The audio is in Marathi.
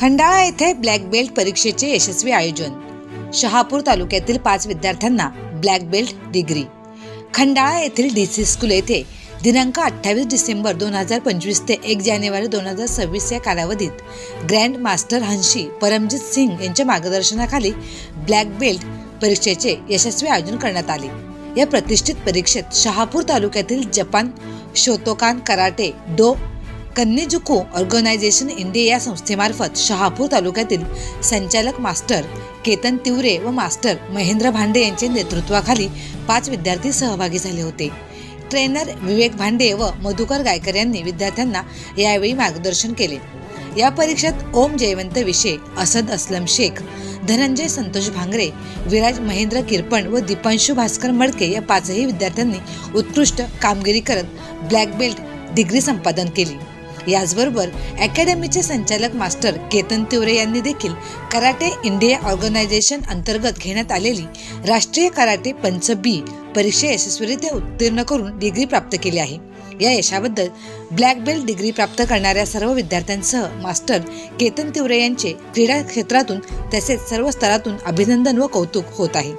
खंडाळा येथे ब्लॅक बेल्ट परीक्षेचे यशस्वी आयोजन. शहापूर तालुक्यातील पाच विद्यार्थ्यांना ब्लॅक बेल्ट डिग्री. खंडाळा येथील डी सी स्कूल येथे दिनांक अठ्ठावीस डिसेंबर दोन हजार पंचवीस ते एक जानेवारी दोन हजार सव्वीस या कालावधीत grand master Hanshi Paramjit Singh यांच्या मार्गदर्शनाखाली ब्लॅक बेल्ट परीक्षेचे यशस्वी आयोजन करण्यात आले. या प्रतिष्ठित परीक्षेत शहापूर तालुक्यातील Japan Shotokan karate do कन्नेजुको organisation India या संस्थेमार्फत शहापूर तालुक्यातील संचालक मास्टर केतन तिवरे व मास्टर महेंद्र भांडे यांच्या नेतृत्वाखाली पाच विद्यार्थी सहभागी झाले होते. ट्रेनर विवेक भांडे व मधुकर गायकर यांनी विद्यार्थ्यांना यावेळी मार्गदर्शन केले. या परीक्षेत ओम जयवंत विषय असद असलम शेख धनंजय संतोष भांगरे विराज महेंद्र किरपण व दीपांशू भास्कर मडके या पाचही विद्यार्थ्यांनी उत्कृष्ट कामगिरी करत ब्लॅक बेल्ट डिग्री संपादन केली. याचबरोबर अकॅडमीचे संचालक मास्टर केतन तिवरे यांनी देखील कराटे इंडिया ऑर्गनायझेशन अंतर्गत घेण्यात आलेली राष्ट्रीय कराटे पंच बी परीक्षा यशस्वीरित्या उत्तीर्ण करून डिग्री प्राप्त केली आहे. या यशाबद्दल ब्लॅक बेल्ट डिग्री प्राप्त करणाऱ्या सर्व विद्यार्थ्यांसह मास्टर केतन तिवरे यांचे क्रीडा क्षेत्रातून तसेच सर्व स्तरातून अभिनंदन व कौतुक होत आहे.